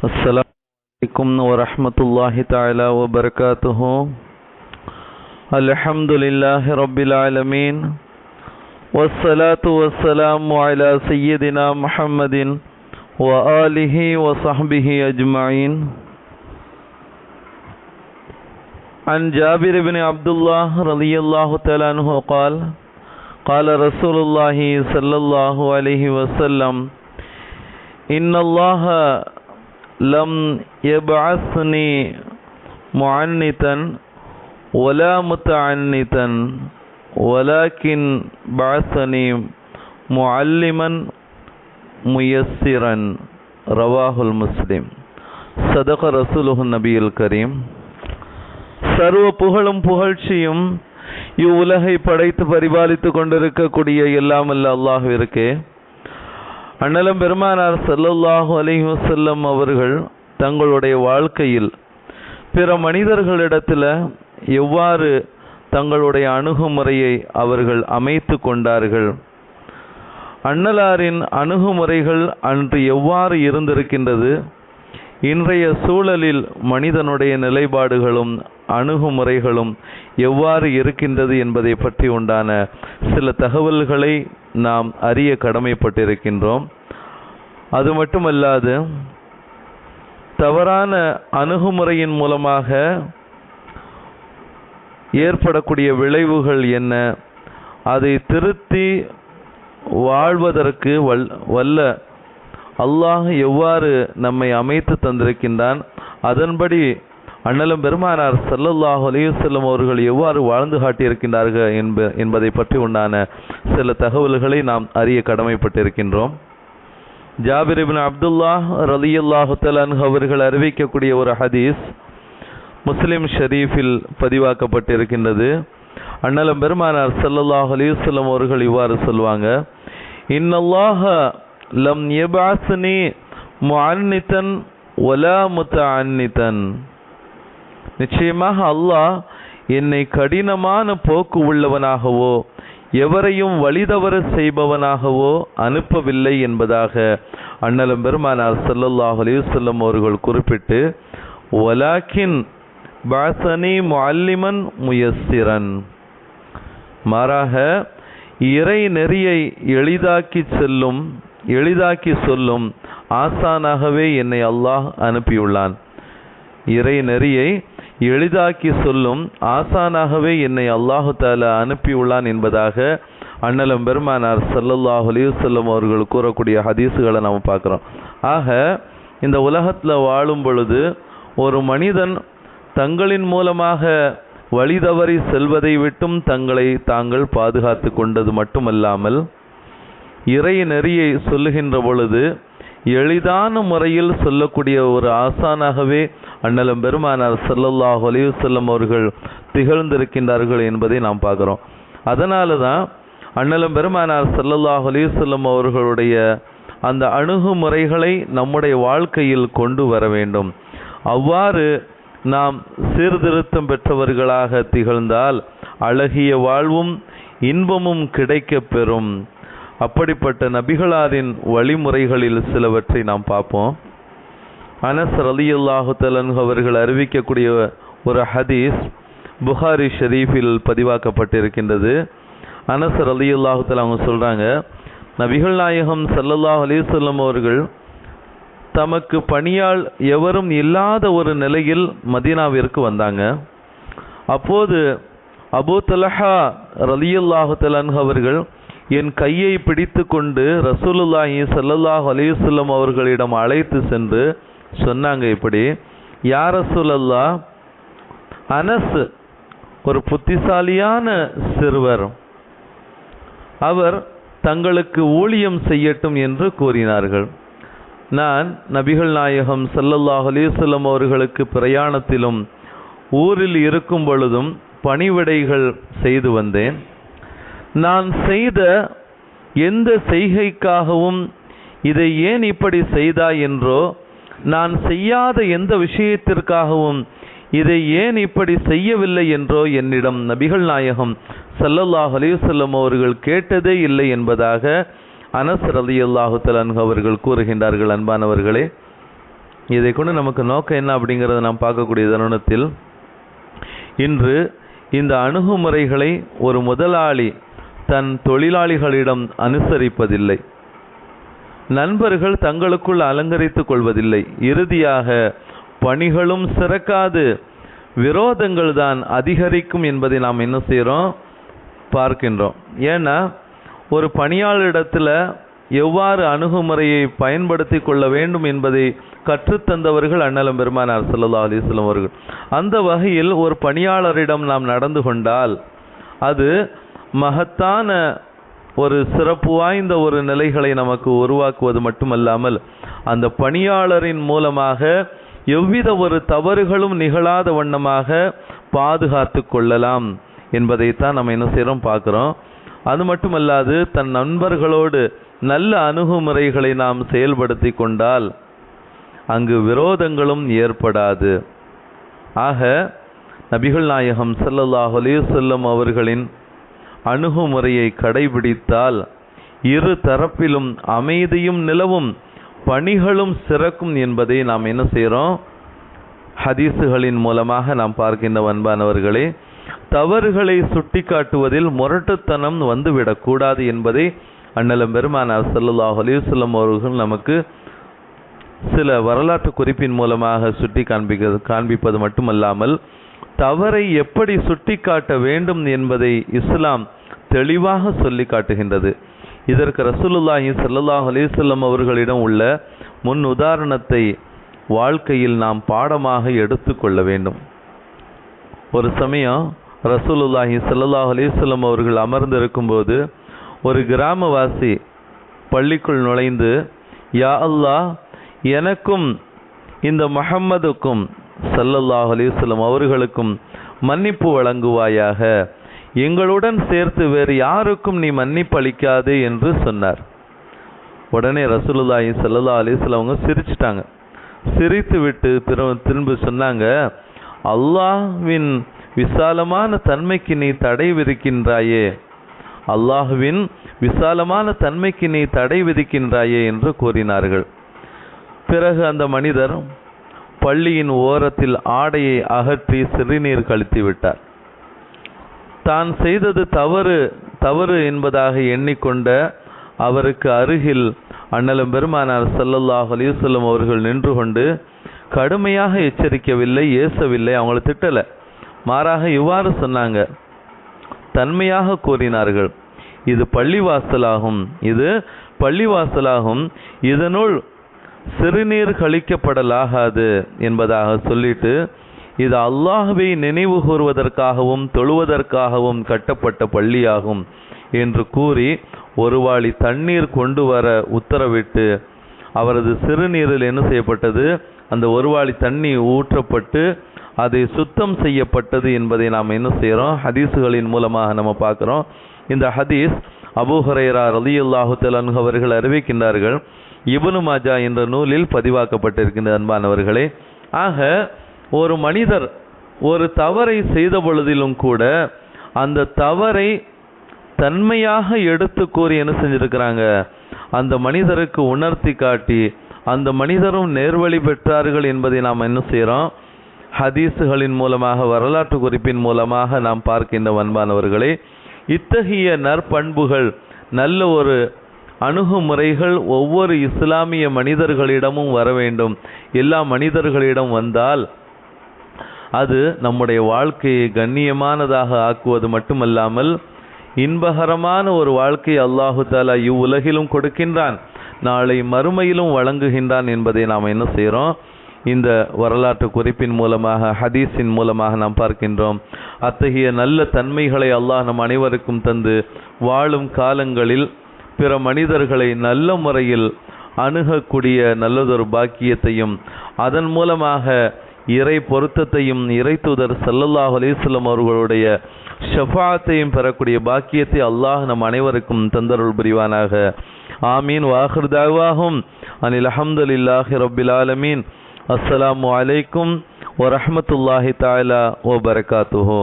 السلام عليكم ورحمة الله تعالى وبركاته. الحمد لله رب العالمين. والصلاة والسلام على سيدنا محمد وآله وصحبه أجمعين. عن جابر بن عبد الله رضي الله تعالى عنه قال قال رسول الله صلى الله عليه وسلم إن الله لم يبعثني معنتا ولا متعنتا ولكن بعثني معلما ميسرا رواه المسلم صدق رسوله النبي الكريم சர்வ புகழும் புகழ்ச்சியும் இவ்வுலகை படைத்து பரிபாலித்து கொண்டிருக்கக்கூடிய எல்லாமல்ல அல்லாஹ்விற்கே அண்ணலம் பெருமானார் செல்லல்லாஹு அலைஹி வஸல்லம் அவர்கள் தங்களுடைய வாழ்க்கையில் பிற மனிதர்களிடத்தில் எவ்வாறு தங்களுடைய அணுகுமுறையை அவர்கள் அமைத்து கொண்டார்கள்? அண்ணலாரின் அணுகுமுறைகள் அன்று எவ்வாறு இருந்திருக்கின்றது? இன்றைய சூழலில் மனிதனுடைய நிலைப்பாடுகளும் அணுகுமுறைகளும் எவ்வாறு இருக்கின்றது என்பதை பற்றி உண்டான சில தகவல்களை நாம் அறிய கடமைப்பட்டிருக்கின்றோம். அது மட்டுமல்லாது தவறான அணுகுமுறையின் மூலமாக ஏற்படக்கூடிய விளைவுகள் என்ன? அதை திருத்தி வாழ்வதற்கு வல் வல்ல அல்லாஹ் எவ்வாறு நம்மை அமைத்து தந்திருக்கின்றான்? அதன்படி அண்ணலும் பெருமானார் செல்லல்லாஹ் அலைஹி அவர்கள் எவ்வாறு வாழ்ந்து காட்டியிருக்கின்றார்கள் என்ப என்பதை பற்றி உண்டான சில தகவல்களை நாம் அறிய கடமைப்பட்டிருக்கின்றோம். ஜாபிரிபின் அப்துல்லா அப்துல்லாஹ் ரலியல்லாஹு அவர்கள் அறிவிக்கக்கூடிய ஒரு ஹதீஸ் முஸ்லிம் ஷரீஃபில் பதிவாக்கப்பட்டிருக்கின்றது. அண்ணலம் பெருமானார் செல்லல்லாஹ் அலைஹி அவர்கள் இவ்வாறு சொல்வாங்க இன்னல்லாஹ லம் யபஅஸ்னி முஅன்னிதன் முத்த அன்னிதன் நிச்சயமாக அல்லாஹ் என்னை கடினமான போக்கு உள்ளவனாகவோ எவரையும் வழிதவற செய்பவனாகவோ அனுப்பவில்லை என்பதாக அண்ணலம் பெருமானார் சல்லல்லாஹ் அலிவசல்லம் அவர்கள் குறிப்பிட்டு ஒலாக்கின் பாசனி முல்லிமன் முயசிரன் மாறாக இறை நெறியை எளிதாக்கி செல்லும் எளிதாக்கி சொல்லும் ஆசானாகவே என்னை அல்லாஹ் அனுப்பியுள்ளான். இறை நெறியை எளிதாக்கி சொல்லும் ஆசானாகவே என்னை அல்லாஹு தாலா அனுப்பியுள்ளான் என்பதாக அண்ணலம் பெருமானார் சல்லல்லாஹ் அலைஹி அவர்கள் கூறக்கூடிய ஹதீஸுகளை நாம் பார்க்குறோம். ஆக இந்த உலகத்தில் வாழும் பொழுது ஒரு மனிதன் தங்களின் மூலமாக வழி தவறி செல்வதை விட்டும் தங்களை தாங்கள் பாதுகாத்து கொண்டது மட்டுமல்லாமல் இறை நெறியை சொல்லுகின்ற பொழுது எளிதான முறையில் சொல்லக்கூடிய ஒரு ஆசானாகவே அண்ணலம் பெருமானார் செல்லல்லாஹ் அலைஹி அவர்கள் திகழ்ந்திருக்கின்றார்கள் என்பதை நாம் பார்க்குறோம். அதனால தான் அண்ணலம் பெருமானார் செல்லல்லாஹ் அலைஹி அவர்களுடைய அந்த அணுகுமுறைகளை நம்முடைய வாழ்க்கையில் கொண்டு வர வேண்டும். அவ்வாறு நாம் சீர்திருத்தம் பெற்றவர்களாக திகழ்ந்தால் அழகிய வாழ்வும் இன்பமும் கிடைக்கப் பெறும். அப்படிப்பட்ட நபிகளாரின் வழிமுறைகளில் சிலவற்றை நாம் பார்ப்போம். அனஸ் அலி தலன் அவர்கள் அறிவிக்கக்கூடிய ஒரு ஹதீஸ் புகாரி ஷெரீஃபில் பதிவாக்கப்பட்டிருக்கின்றது. அனஸ் அலி தலா அவங்க சொல்கிறாங்க நபிகள் நாயகம் சல்லல்லாஹ் அலிசல்லம் அவர்கள் தமக்கு பணியால் எவரும் இல்லாத ஒரு நிலையில் மதீனாவிற்கு வந்தாங்க. அப்போது அபு தலஹா ரலியுல்லாஹு தலன்ஹ் அவர்கள் என் கையை பிடித்து கொண்டு ரசூலுல்லாஹி சல்லல்லாஹ் அலையுசல்லம் அவர்களிடம் அழைத்து சென்று சொன்னாங்க இப்படி யார் ரசூலல்லா அனஸ் ஒரு புத்திசாலியான சிறுவர். அவர் தங்களுக்கு ஊழியம் செய்யட்டும் என்று கூறினார்கள். நான் நபிகள் நாயகம் சல்லல்லாஹ் அலையுசல்லம் அவர்களுக்கு பிரயாணத்திலும் ஊரில் இருக்கும் பொழுதும் பணிவிடைகள் செய்து வந்தேன். நான் செய்த எந்த செய்கைக்காகவும் இதை ஏன் இப்படி செய்தாய் என்றோ நான் செய்யாத எந்த விஷயத்திற்காகவும் இதை ஏன் இப்படி செய்யவில்லை என்றோ என்னிடம் நபிகள் நாயகம் சல்லல்லாஹ் அலிவசல்லம் அவர்கள் கேட்டதே இல்லை என்பதாக அனஸ் ரலியல்லாஹு தஆலா அவர்கள் கூறுகின்றார்கள். அன்பானவர்களே இதை கொண்டு நமக்கு நோக்கம் என்ன அப்படிங்கிறத நாம் பார்க்கக்கூடிய தருணத்தில் இன்று இந்த அணுகுமுறைகளை ஒரு முதலாளி தன் தொழிலாளிகளிடம் அனுசரிப்பதில்லை. நண்பர்கள் தங்களுக்குள் அலங்கரித்துக் கொள்வதில்லை. இறுதியாக பணிகளும் சிறக்காது. விரோதங்கள் தான் அதிகரிக்கும் என்பதை நாம் என்ன செய்கிறோம்? பார்க்கின்றோம். ஏன்னா ஒரு பணியாளரிடத்தில் எவ்வாறு அணுகுமுறையை பயன்படுத்தி கொள்ள வேண்டும் என்பதை கற்றுத்தந்தவர்கள் அண்ணலம் பெருமானார் சல்லா அலைஹி அவர்கள். அந்த வகையில் ஒரு பணியாளரிடம் நாம் நடந்து கொண்டால் அது மகத்தான ஒரு சிறப்பு வாய்ந்த ஒரு நிலைகளை நமக்கு உருவாக்குவது மட்டுமல்லாமல் அந்த பணியாளரின் மூலமாக எவ்வித ஒரு தவறுகளும் நிகழாத வண்ணமாக பாதுகாத்து கொள்ளலாம் என்பதைத்தான் நம்ம என்ன செய்கிறோம் பார்க்குறோம். அது மட்டுமல்லாது தன் நண்பர்களோடு நல்ல அணுகுமுறைகளை நாம் செயல்படுத்தி கொண்டால் அங்கு விரோதங்களும் ஏற்படாது. ஆக நபிகள் நாயகம் ஸல்லல்லாஹு அலைஹி அவர்களின் அணுகுமுறையை கடைபிடித்தால் இரு தரப்பிலும் அமைதியும் நிலவும் பணிகளும் சிறக்கும் என்பதை நாம் என்ன செய்கிறோம் ஹதீஸுகளின் மூலமாக நாம் பார்க்கின்ற அன்பானவர்களே தவறுகளை சுட்டிக்காட்டுவதில் முரட்டுத்தனம் வந்துவிடக்கூடாது என்பதை அண்ணலம் பெருமானார் ஸல்லல்லாஹு அலைஹி அவர்கள் நமக்கு சில வரலாற்று குறிப்பின் மூலமாக சுட்டி காண்பிக்க காண்பிப்பது மட்டுமல்லாமல் தவறை எப்படி சுட்டிக்காட்ட வேண்டும் என்பதை இஸ்லாம் தெளிவாக சொல்லி காட்டுகின்றது. இதற்கு ரசூலுல்லாஹி சல்லாஹ் அலிசல்லம் அவர்களிடம் உள்ள முன் உதாரணத்தை வாழ்க்கையில் நாம் பாடமாக எடுத்துக்கொள்ள வேண்டும். ஒரு சமயம் ரசூலுல்லாஹி சல்லாஹ் அலிசல்லம் வஸல்லம் அவர்கள் அமர்ந்திருக்கும்போது ஒரு கிராமவாசி பள்ளிக்குள் நுழைந்து யா அல்லாஹ் எனக்கும் இந்த மஹம்மதுக்கும் சல்லல்லாஹ் அலைஹி அவர்களுக்கும் மன்னிப்பு வழங்குவாயாக. எங்களுடன் சேர்த்து வேறு யாருக்கும் நீ மன்னிப்பு அளிக்காதே என்று சொன்னார். உடனே ரசூலுல்லாஹி ஸல்லல்லாஹு அலைஹி அவங்க சிரிச்சிட்டாங்க. சிரித்து விட்டு திரு திரும்ப சொன்னாங்க அல்லாஹ்வின் விசாலமான தன்மைக்கு நீ தடை விதிக்கின்றாயே. அல்லாஹுவின் விசாலமான தன்மைக்கு நீ தடை விதிக்கின்றாயே என்று கூறினார்கள். பிறகு அந்த மனிதர் பள்ளியின் ஓரத்தில் ஆடையை அகற்றி சிறுநீர் கழித்து விட்டார் தான் செய்தது தவறு தவறு என்பதாக எண்ணிக்கொண்ட அவருக்கு அருகில் அண்ணலும் பெருமானார் சல்லல்லாஹ் அலைஹி அவர்கள் நின்று கொண்டு கடுமையாக எச்சரிக்கவில்லை ஏசவில்லை அவங்கள திட்டலை. மாறாக இவ்வாறு சொன்னாங்க. தன்மையாக கூறினார்கள். இது பள்ளிவாசலாகும் இது பள்ளிவாசலாகும். இதனுள் சிறுநீர் கழிக்கப்படலாகாது என்பதாக சொல்லிட்டு இது அல்லாஹுவை நினைவு கூறுவதற்காகவும் தொழுவதற்காகவும் கட்டப்பட்ட பள்ளியாகும் என்று கூறி ஒருவாளி தண்ணீர் கொண்டு வர உத்தரவிட்டு அவரது சிறுநீரில் என்ன செய்யப்பட்டது? அந்த ஒருவாளி தண்ணி ஊற்றப்பட்டு அதை சுத்தம் செய்யப்பட்டது என்பதை நாம் என்ன செய்கிறோம்? ஹதீஸுகளின் மூலமாக நம்ம பார்க்குறோம். இந்த ஹதீஸ் அபூ ரலியுல்லாஹு ரலியல்லாஹு அவர்கள் அறிவிக்கின்றார்கள். இபுனு மாஜா என்ற நூலில் பதிவாக்கப்பட்டிருக்கின்ற அன்பானவர்களே ஆக ஒரு மனிதர் ஒரு தவறை செய்த பொழுதிலும் கூட அந்த தவறை தன்மையாக எடுத்து கூறி என்ன செஞ்சிருக்கிறாங்க? அந்த மனிதருக்கு உணர்த்தி காட்டி அந்த மனிதரும் நேர்வழி பெற்றார்கள் என்பதை நாம் என்ன செய்கிறோம் ஹதீஸுகளின் மூலமாக வரலாற்று குறிப்பின் மூலமாக நாம் பார்க்கின்ற அன்பானவர்களே இத்தகைய நற்பண்புகள் நல்ல ஒரு அணுகுமுறைகள் ஒவ்வொரு இஸ்லாமிய மனிதர்களிடமும் வர வேண்டும். எல்லா மனிதர்களிடம் வந்தால் அது நம்முடைய வாழ்க்கையை கண்ணியமானதாக ஆக்குவது மட்டுமல்லாமல் இன்பகரமான ஒரு வாழ்க்கை அல்லாஹு தாலா இவ்வுலகிலும் கொடுக்கின்றான். நாளை மறுமையிலும் வழங்குகின்றான் என்பதை நாம் என்ன செய்கிறோம் இந்த வரலாற்று குறிப்பின் மூலமாக ஹதீஸின் மூலமாக நாம் பார்க்கின்றோம். அத்தகைய நல்ல தன்மைகளை அல்லாஹ் நம் அனைவருக்கும் தந்து வாழும் காலங்களில் பிற மனிதர்களை நல்ல முறையில் அணுகக்கூடிய நல்லதொரு பாக்கியத்தையும் அதன் மூலமாக இறை பொருத்தத்தையும் இறை தூதர் சல்லல்லாஹ் அலிஸ்லம் அவர்களுடைய ஷஃபாத்தையும் பெறக்கூடிய பாக்கியத்தை அல்லாஹ் நம் அனைவருக்கும் தந்தருள் புரிவானாக. ஆமீன். வாஹிர் அனில் அஹமதுல்லாஹி ரப்பில் ஆலமீன். அஸ்ஸலாமு அலைக்கும் வரஹ்மத்துல்லாஹி தஆலா ஓ பரகாத்துஹு